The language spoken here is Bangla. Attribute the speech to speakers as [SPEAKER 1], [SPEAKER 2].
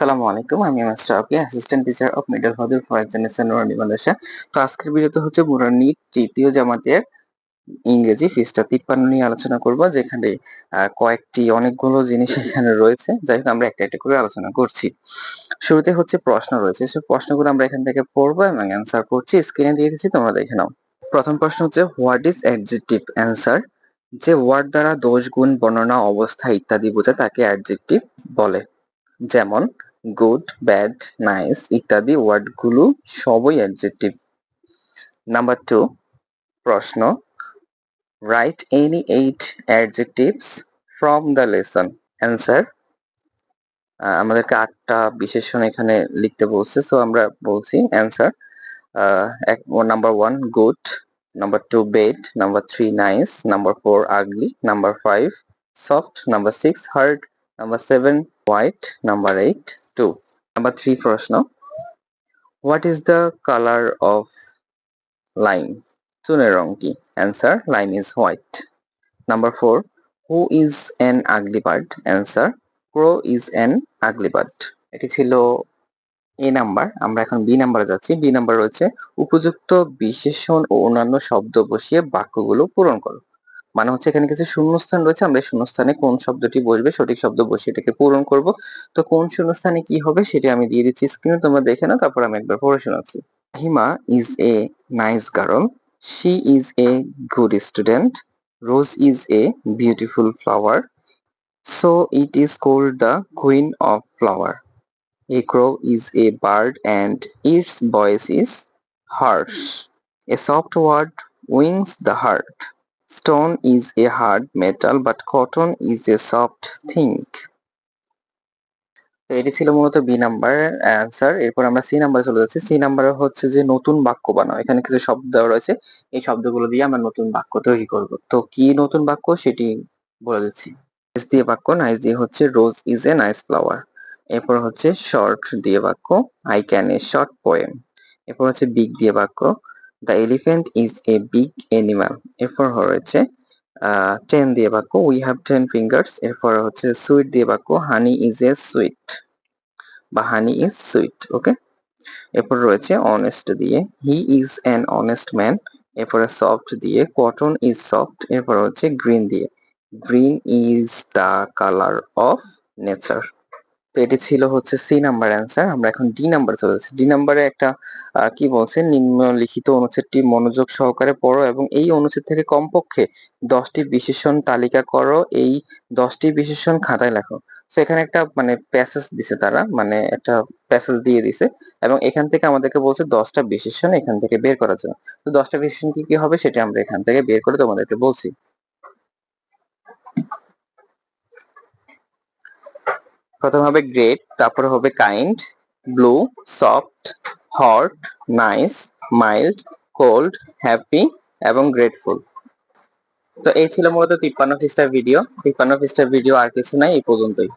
[SPEAKER 1] আসসালামু আলাইকুম, আমি master okay assistant teacher of middle হদুর for examination নুরানি মাদ্রাসা তো আজকের ভিডিওতে হচ্ছে মুরানি তৃতীয় জামাতের ইংরেজি ফিসটা তিপ্পান্ন নিয়ে আলোচনা করব, যেখানে কয়েকটি অনেকগুলো জিনিস এখানে রয়েছে। যাই হোক, আমরা একটা একটা করে আলোচনা করছি। শুরুতে হচ্ছে প্রশ্ন রয়েছে। সেই প্রশ্নগুলো আমরা এখান থেকে পড়ব এবং অ্যান্সার করছি। স্ক্রিনে দিয়ে দিচ্ছি, তোমরা দেখে নাও। প্রথম প্রশ্ন হচ্ছে হোয়াট ইজ অ্যাডজেক্টিভ অ্যান্সার যে ওয়ার্ড দ্বারা দোষ, গুণ, বর্ণনা, অবস্থা ইত্যাদি বোঝায়, তাকে অ্যাডজেক্টিভ বলে। যেমন গুড ব্যাড নাইস ইত্যাদি ওয়ার্ডগুলো সবই অ্যাডজেক্টিভ নাম্বার টু প্রশ্ন write any eight adjectives from the lesson answer আমাদেরকে আটটা বিশেষণ এখানে লিখতে বলছে সো আমরা বলছি answer number one good number two bad number three nice number four ugly number five soft number six hard number seven white number eight two number three প্রশ্ন what is the colour of lime চুনের রং কি? Answer lime is white number four who is an ugly bird answer crow is an ugly bird এটি ছিল এ নাম্বার আমরা এখন বি নাম্বারে যাচ্ছি। বি নাম্বার রয়েছে, উপযুক্ত বিশেষণ ও অন্যান্য শব্দ বসিয়ে বাক্যগুলো পূরণ করো। মানে হচ্ছে এখানে কিছু শূন্যস্থান রয়েছে, আমরা শূন্যস্থানে কোন শব্দটি বসবে, সঠিক শব্দ বসে এটাকে পূরণ করব তো কোন শূন্যস্থানে কি হবে সেটি আমি দিয়ে দিচ্ছি স্ক্রিনে তোমরা দেখে নাও, তারপর আমি একবার পড়ে শোনাচ্ছি Hima is a nice girl she is a good student rose is a beautiful flower so it is called the queen of flower A crow is a bird and its voice is harsh. A soft word wings the heart. Stone is a hard metal, but cotton is a soft thing. তো এটি ছিল মূলত বি নাম্বার অ্যান্সার এরপর আমরা সি নাম্বার চলে যাচ্ছি। সি নাম্বারে হচ্ছে যে নতুন বাক্য বানাও এখানে কিছু শব্দ দেওয়া রয়েছে। এই শব্দগুলো দিয়ে আমরা নতুন বাক্য তৈরি করব। তো কি নতুন বাক্য? সেটি বলে দিচ্ছি। নাইস দিয়ে বাক্য নাইস দিয়ে হচ্ছে rose is a nice flower এরপর হচ্ছে শর্ট দিয়ে বাক্য I can a short poem এরপর হচ্ছে বিগ দিয়ে বাক্য। The elephant is a big animal এরপর হচ্ছে টেন দিয়ে বাক্য উই হ্যাভ টেন ফিঙ্গার্স এরপর হচ্ছে সুইট দিয়ে বাক্য হানি ইজ এ সুইট বা হানি ইজ সুইট ওকে এরপর রয়েছে অনেস্ট দিয়ে he is an honest man এরপরে সফট দিয়ে কটন ইজ সফট এরপর হচ্ছে গ্রিন দিয়ে green is the colour of nature তো এটি ছিল হচ্ছে সি নাম্বার অ্যান্সার আমরা এখন ডি নাম্বার চলে যাচ্ছি। ডি নাম্বারে একটা কি বলছে? নিম্নলিখিত অনুচ্ছেদটি মনোযোগ সহকারে পড়ো এবং এই অনুচ্ছেদ থেকে কমপক্ষে দশটি বিশেষণ তালিকা করো, এই দশটি বিশেষণ খাতায় লেখো। তো এখানে একটা মানে প্যাসেজ দিছে তারা মানে একটা প্যাসেজ দিয়ে দিছে এবং এখান থেকে আমাদেরকে বলছে দশটা বিশেষণ এখান থেকে বের করার জন্য। তো দশটা বিশেষণ কি কি হবে সেটা আমরা এখান থেকে বের করে তোমাদেরকে বলছি। প্রথম হবে গ্রেট তারপর হবে kind blue soft hot nice mild cold happy এবং গ্রেটফুল তো এই ছিল মূলত তিপ্পান্ন পৃষ্ঠার ভিডিও তিপ্পান্ন পৃষ্ঠার ভিডিও আর কিছু নাই, এই পর্যন্তই।